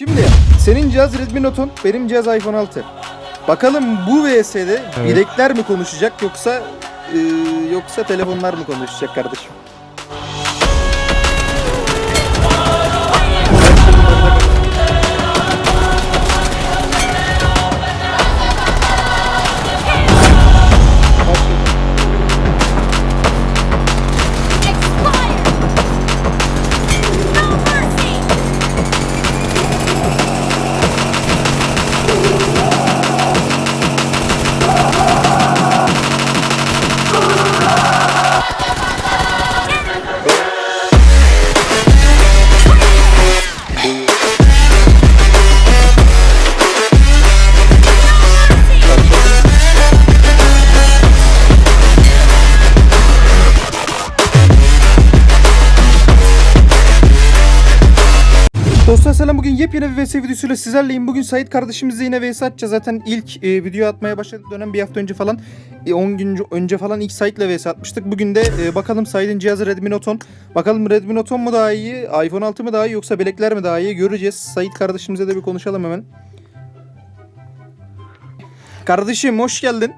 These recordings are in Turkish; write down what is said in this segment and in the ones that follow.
Şimdi senin cihaz Redmi Note 10, benim cihaz iPhone 6. Bakalım bu VS'de Evet. bilekler mi konuşacak yoksa e, yoksa telefonlar mı konuşacak kardeşim? Bugün yepyeni bir VS videosuyla sizlerleyim. Bugün Sait kardeşimizle yine VS atacağız. Zaten ilk e, video atmaya başladık dönem bir hafta önce falan. e, 10 gün önce falan ilk Sait'le VS atmıştık. Bugün de e, bakalım Sait'in cihazı Redmi Note 10. Bakalım Redmi Note 10 mu daha iyi, iPhone 6 mı daha iyi yoksa bilekler mi daha iyi göreceğiz. Sait kardeşimize de bir konuşalım hemen. Kardeşim hoş geldin.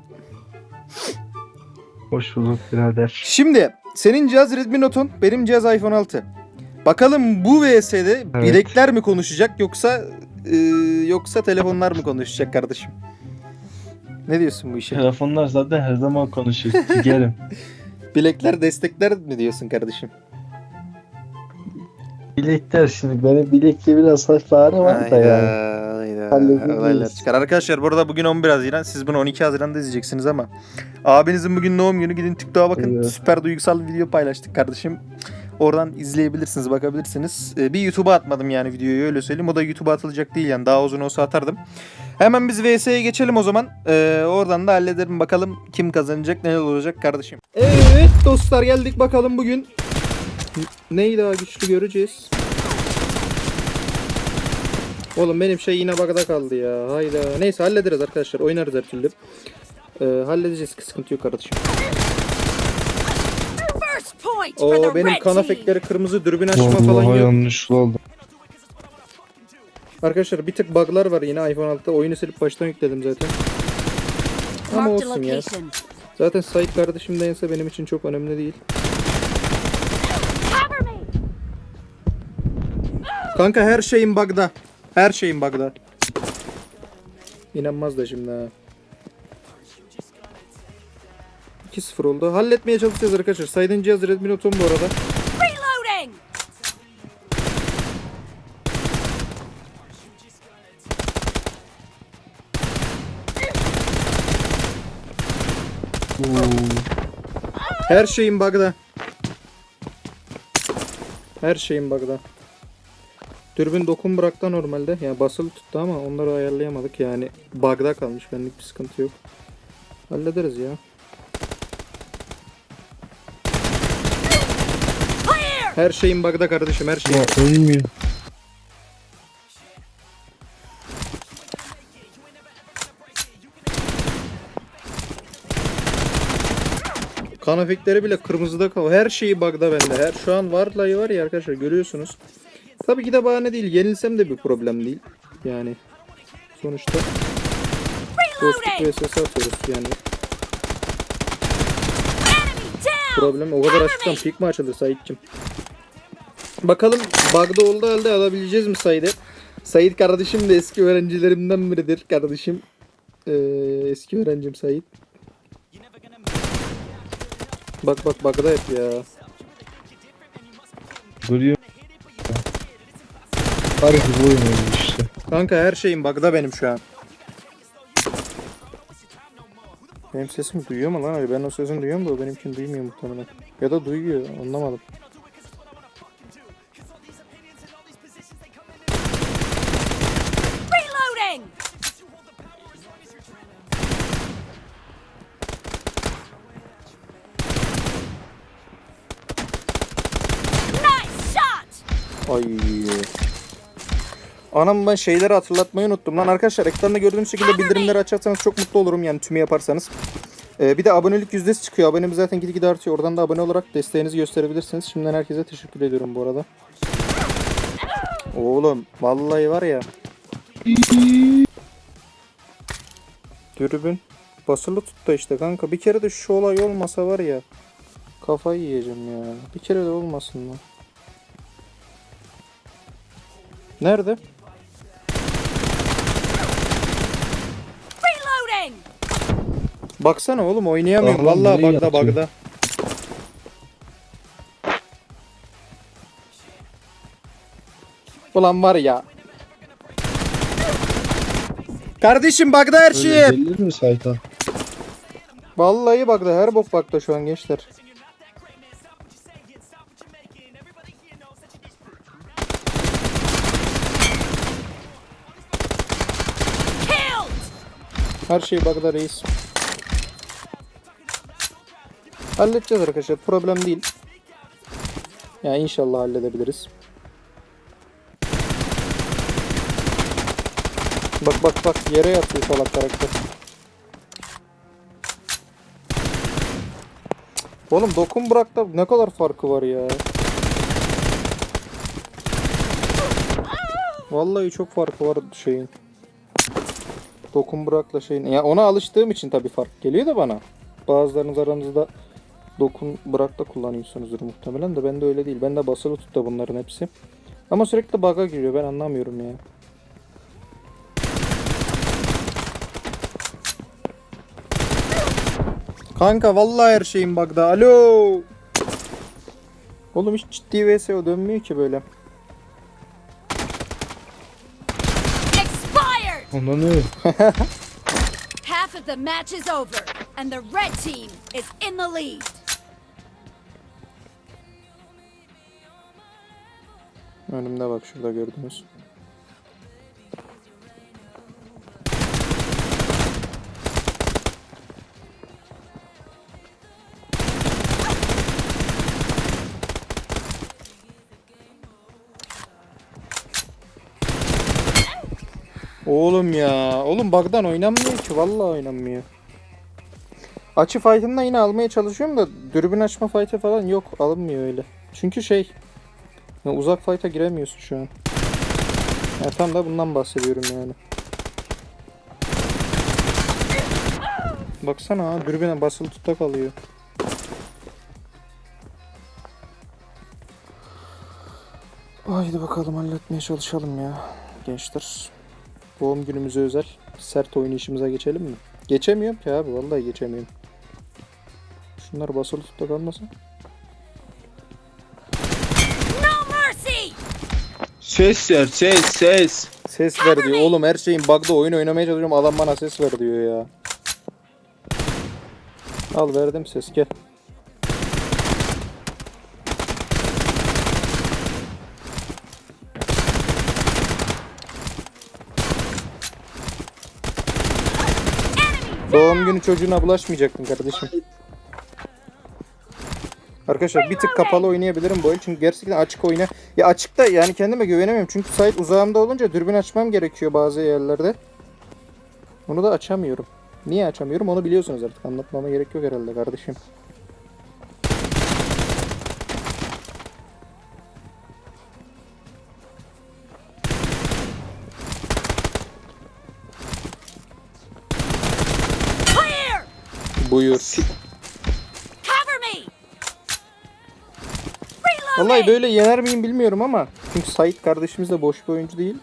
Hoş bulduk birader. Şimdi senin cihaz Redmi Note 10, benim cihaz iPhone 6. Bakalım bu VS'de Evet. bilekler mi konuşacak yoksa e, yoksa telefonlar mı konuşacak kardeşim? Ne diyorsun bu işe? Telefonlar zaten her zaman konuşuyor. Gigerim. Bilekler destekler mi diyorsun kardeşim? Bilekler şimdi benim bilekte biraz hafif ağrı var da yani. hayda. Olaylar çıkar. Arkadaşlar bu arada bugün 11 Haziran. Siz bunu 12 Haziran'da izleyeceksiniz ama abinizin bugün doğum günü. Gidin TikTok'a bakın. Evet. Süper duygusal bir video paylaştık kardeşim. Oradan izleyebilirsiniz, bakabilirsiniz. Ee, bir YouTube'a atmadım yani videoyu öyle söyleyeyim. O da YouTube'a atılacak değil yani. Daha uzun olsa atardım. Hemen biz VS'ye geçelim o zaman. Ee, oradan da hallederim bakalım kim kazanacak, neler olacak kardeşim. Evet dostlar geldik bakalım bugün. Neyi daha güçlü göreceğiz. Oğlum benim şey yine bug'da kaldı ya. Hayda. Neyse hallederiz arkadaşlar. Oynarız her türlü. Ee, halledeceğiz. Sıkıntı yok kardeşim. O benim kan team! efektleri kırmızı dürbün açma falan Vallahi yok. yanlış oldu. Arkadaşlar bir tık bug'lar var yine iPhone 6'da. Oyunu silip baştan yükledim zaten. Ama Marked a olsun ya. location. Zaten Sait kardeşim değilse benim için çok önemli değil. Kanka her şeyin bug'da. Her şeyin bug'da. İnanmaz da şimdi ha. 2-0 oldu. Halletmeye çalışacağız arkadaşlar. Sait'in cihazı Redmi Note 10 bu arada. Reloading! Her şeyin bug'da. Her şeyin bug'da. Dürbün dokun bıraktı normalde. Yani basılı tuttu ama onları ayarlayamadık. Yani bug'da kalmış. Benlik bir sıkıntı yok. Hallederiz ya. Her şeyin bug'da kardeşim her şey. Ya ölmüyor. Kan efektleri bile kırmızıda kalıyor. Her şeyi bug'da bende. Her şu an varlayı var ya arkadaşlar görüyorsunuz. Tabii ki de bahane değil. Yenilsem de bir problem değil. Yani sonuçta dostluk vs atıyoruz yani. Problem o kadar açıktan pik mi açılır Sait'cim? Bakalım bug'da oldu halde alabileceğiz mi Sait'i? Sait kardeşim de eski öğrencilerimden biridir kardeşim. Ee, eski öğrencim Sait. Bak bak bug'da hep ya. Duruyor. Harbi bu işte. Kanka her şeyim bug'da benim şu an. Benim sesimi duyuyor mu lan? Ben o sesini duyuyorum da o benimkini duymuyor muhtemelen. Ya da duyuyor anlamadım. Ay. Anam ben şeyleri hatırlatmayı unuttum lan arkadaşlar ekranda gördüğünüz şekilde bildirimleri açarsanız çok mutlu olurum yani tümü yaparsanız. Ee, bir de abonelik yüzdesi çıkıyor. Abonemiz zaten gitgide artıyor. Oradan da abone olarak desteğinizi gösterebilirsiniz. Şimdiden herkese teşekkür ediyorum bu arada. Oğlum vallahi var ya. Dürbün basılı tuttu işte kanka. Bir kere de şu olay olmasa var ya. Kafayı yiyeceğim ya. Bir kere de olmasın mı? Nerede? Reloading! Baksana oğlum oynayamıyorum. Allah'ım Vallahi nereye bagda yatıyor? bagda. Ulan var ya. Kardeşim bagda her Öyle şeyim. gelir mi sayta? Vallahi bagda her bok bagda şu an gençler. Her şey bagda reis. Halledeceğiz arkadaşlar. Problem değil. Ya inşallah halledebiliriz. Bak bak bak yere yatıyor salak karakter. Oğlum dokun bırak da ne kadar farkı var ya. Vallahi çok farkı var şeyin. Dokun bırakla şeyin. Ya ona alıştığım için tabii fark geliyor da bana. Bazılarınız aranızda dokun bırakla kullanıyorsunuzdur muhtemelen de bende öyle değil. Bende basılı tut da bunların hepsi. Ama sürekli bug'a giriyor ben anlamıyorum ya. Kanka vallahi her şeyim bug'da. Alo. Oğlum hiç ciddi VSO dönmüyor ki böyle. Ondan ne? Half of the match is over, and the red team is in the lead. Önümde bak şurada gördünüz. Oğlum ya. Oğlum bug'dan oynanmıyor ki. Vallahi oynanmıyor. Açı fight'ında yine almaya çalışıyorum da dürbün açma fight'ı falan yok. Alınmıyor öyle. Çünkü şey uzak fight'a giremiyorsun şu an. Ya tam da bundan bahsediyorum yani. Baksana ha dürbüne basılı tutak alıyor. Haydi bakalım halletmeye çalışalım ya gençler. Doğum günümüze özel sert oynayışımıza geçelim mi? Geçemiyorum ki abi vallahi geçemiyorum. Şunlar basılı tutak almasın. No mercy! Ses ver ses ses. Ses ver diyor. Oğlum her şeyin bug'da oyun oynamaya çalışıyorum. Adam bana ses ver diyor ya. Al verdim ses gel. Doğum günü çocuğuna bulaşmayacaktın kardeşim. Arkadaşlar bir tık kapalı oynayabilirim bu oyun çünkü gerçekten açık oyna. Ya açıkta yani kendime güvenemiyorum çünkü site uzağımda olunca dürbün açmam gerekiyor bazı yerlerde. Onu da açamıyorum. Niye açamıyorum onu biliyorsunuz artık anlatmama gerek yok herhalde kardeşim. Vallahi böyle yener miyim bilmiyorum ama çünkü Sait kardeşimiz de boş bir oyuncu değil.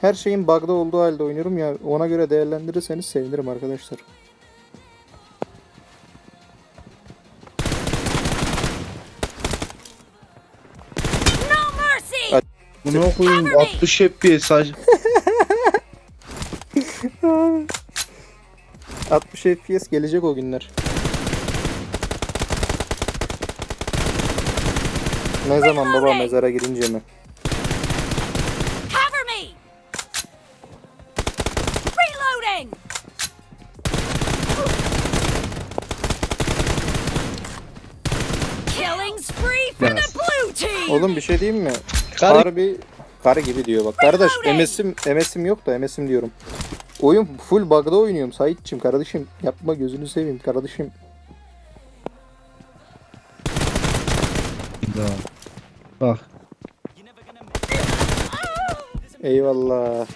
Her şeyin bug'da olduğu halde oynuyorum ya ona göre değerlendirirseniz sevinirim arkadaşlar. No mercy! Hadi. Bunu me. 60 FPS sadece. 60 FPS gelecek o günler. Ne zaman baba mezara girince mi? Cover me! Reloading! Killing spree for the Yes. blue team! Oğlum bir şey diyeyim mi? Karı- Harbi karı gibi diyor bak. Kardeş MS'im MS'im yok da MS'im diyorum. Oyun full bug'da oynuyorum Saitçim kardeşim. Yapma gözünü seveyim kardeşim. Bak. Eyvallah.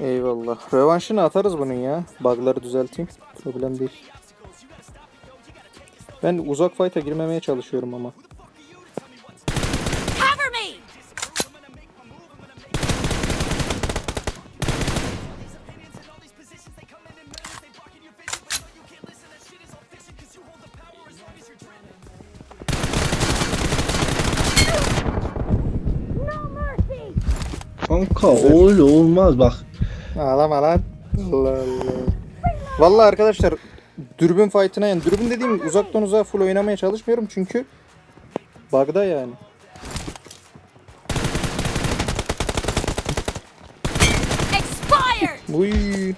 Eyvallah. Rövanşını atarız bunun ya. Bug'ları düzelteyim. Problem değil. Ben uzak fight'a girmemeye çalışıyorum ama. Kanka öyle olmaz bak. Ağlama lan. Allah Allah. Vallahi arkadaşlar dürbün fight'ına yani dürbün dediğim uzaktan uzağa full oynamaya çalışmıyorum çünkü bug'da yani. Uy.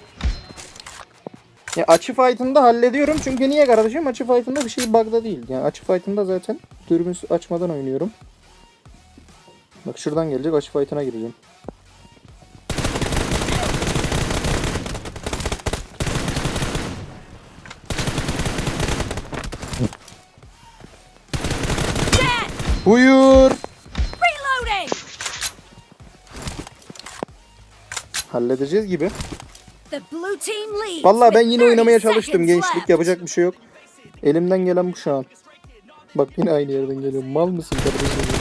Ya açı fight'ında hallediyorum çünkü niye kardeşim? Açı fight'ında bir şey bug'da değil. Yani açı fight'ında zaten dürbün açmadan oynuyorum. Bak şuradan gelecek açı fight'ına gireceğim. Buyur. Reloading! Halledeceğiz gibi. The blue team leads. Vallahi ben yine 30 oynamaya çalıştım gençlik yapacak bir şey yok. Elimden gelen bu şu an. Bak yine aynı yerden geliyor. Mal mısın kardeşim?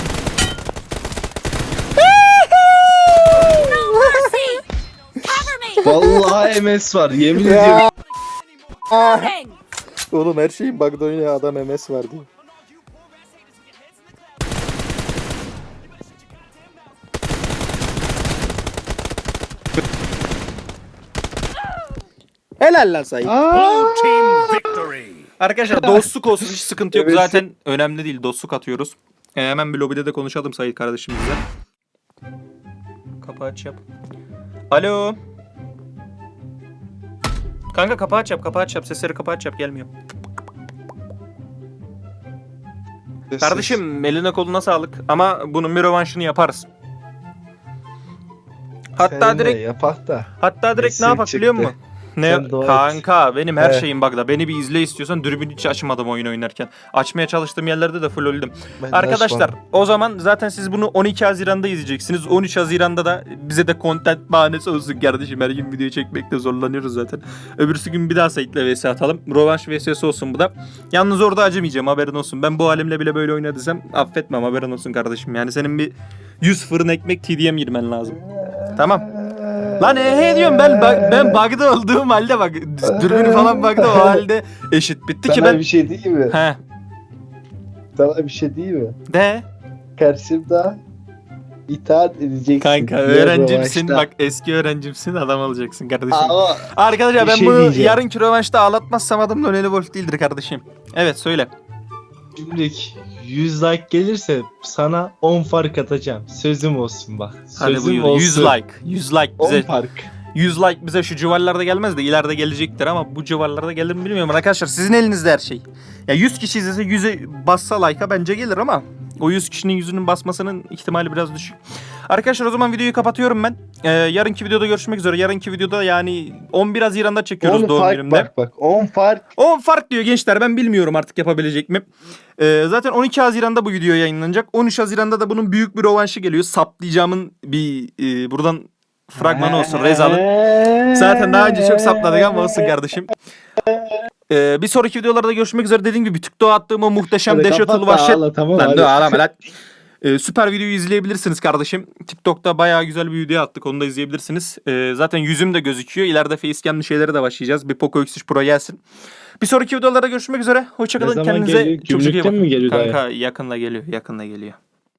No mercy! Cover me! Vallahi MS var yemin ediyorum. Oğlum her şeyin bug'da oynayan adam MS var diyor. Helal lan Sayın. Arkadaşlar dostluk olsun hiç sıkıntı yok. Evet. Zaten önemli değil dostluk atıyoruz. Ee, hemen bir lobide de konuşalım Sayit kardeşimizle. Kapı aç yap. Alo. Kanka kapı aç yap, kapı aç yap. Sesleri kapı aç yap gelmiyor. Kardeşim eline koluna sağlık ama bunun bir rövanşını yaparız. Hatta Seninle direkt yapak da. hatta direkt ne Resim yapak biliyor çıktı. musun? Ne Sen dua et. kanka benim her He. şeyim bug'da. Beni bir izle istiyorsan dürbün hiç açmadım oyun oynarken. Açmaya çalıştığım yerlerde de full öldüm. Ben de Arkadaşlar açmam. o zaman zaten siz bunu 12 Haziran'da izleyeceksiniz. 13 Haziran'da da bize de content bahanesi olsun kardeşim. Her gün video çekmekte zorlanıyoruz zaten. Öbürsü gün bir daha Sait'le vs atalım. Rovanş vs olsun bu da. Yalnız orada acımayacağım haberin olsun. Ben bu halimle bile böyle oynadıysam affetmem haberin olsun kardeşim. Yani senin bir 100 fırın ekmek TDM girmen lazım. Tamam. Lan he he diyorum ben ben bug'da olduğum halde bak dürbünü falan bug'da o halde eşit bitti ki Sana ben. bir şey değil mi? He Sana bir şey değil mi? de Karşımda itaat edeceksin. kanka öğrencimsin bak eski öğrencimsin adam olacaksın kardeşim. Ama Arkadaşlar ben şey bunu diyeceğim. yarınki rövanşta ağlatmazsam adım Lionel Wolf değildir kardeşim. Evet söyle. Şimdilik 100 like gelirse sana 10 fark atacağım. Sözüm olsun bak. Hadi Sözüm buyur. olsun. 100 like. 100 like 10 bize. fark. 100 like bize şu civarlarda gelmez de ileride gelecektir ama bu civarlarda gelir mi bilmiyorum arkadaşlar. Sizin elinizde her şey. Ya 100 kişi izlese 100'e bassa like'a bence gelir ama o 100 kişinin yüzünün basmasının ihtimali biraz düşük. Arkadaşlar o zaman videoyu kapatıyorum ben. Ee, yarınki videoda görüşmek üzere. Yarınki videoda yani 11 Haziran'da çekiyoruz 10 doğum fark günümde. bak bak 10 fark 10 fark diyor gençler ben bilmiyorum artık yapabilecek mi. Ee, zaten 12 Haziran'da bu video yayınlanacak. 13 Haziran'da da bunun büyük bir rovanşı geliyor. Saplayacağımın bir e, buradan fragmanı olsun Rezal'ın. Zaten daha önce çok sapladık ama olsun kardeşim. Ee, bir sonraki videolarda görüşmek üzere. Dediğim gibi TikTok'a attığım o muhteşem Hadi Deşe kapat da Vahşet. ağla, tamam Lan hadi. dur ağlama lan. Ee, süper videoyu izleyebilirsiniz kardeşim. TikTok'ta bayağı güzel bir video attık. Onu da izleyebilirsiniz. Ee, zaten yüzüm de gözüküyor. İleride facecam'lı şeylere de başlayacağız. Bir Poco X3 Pro gelsin. Bir sonraki videolarda görüşmek üzere. Ne Hoşçakalın. zaman Kendinize geliyor? çok çok iyi Gümrükten bakın. mi geliyor? Kanka yakında geliyor. Yakında geliyor.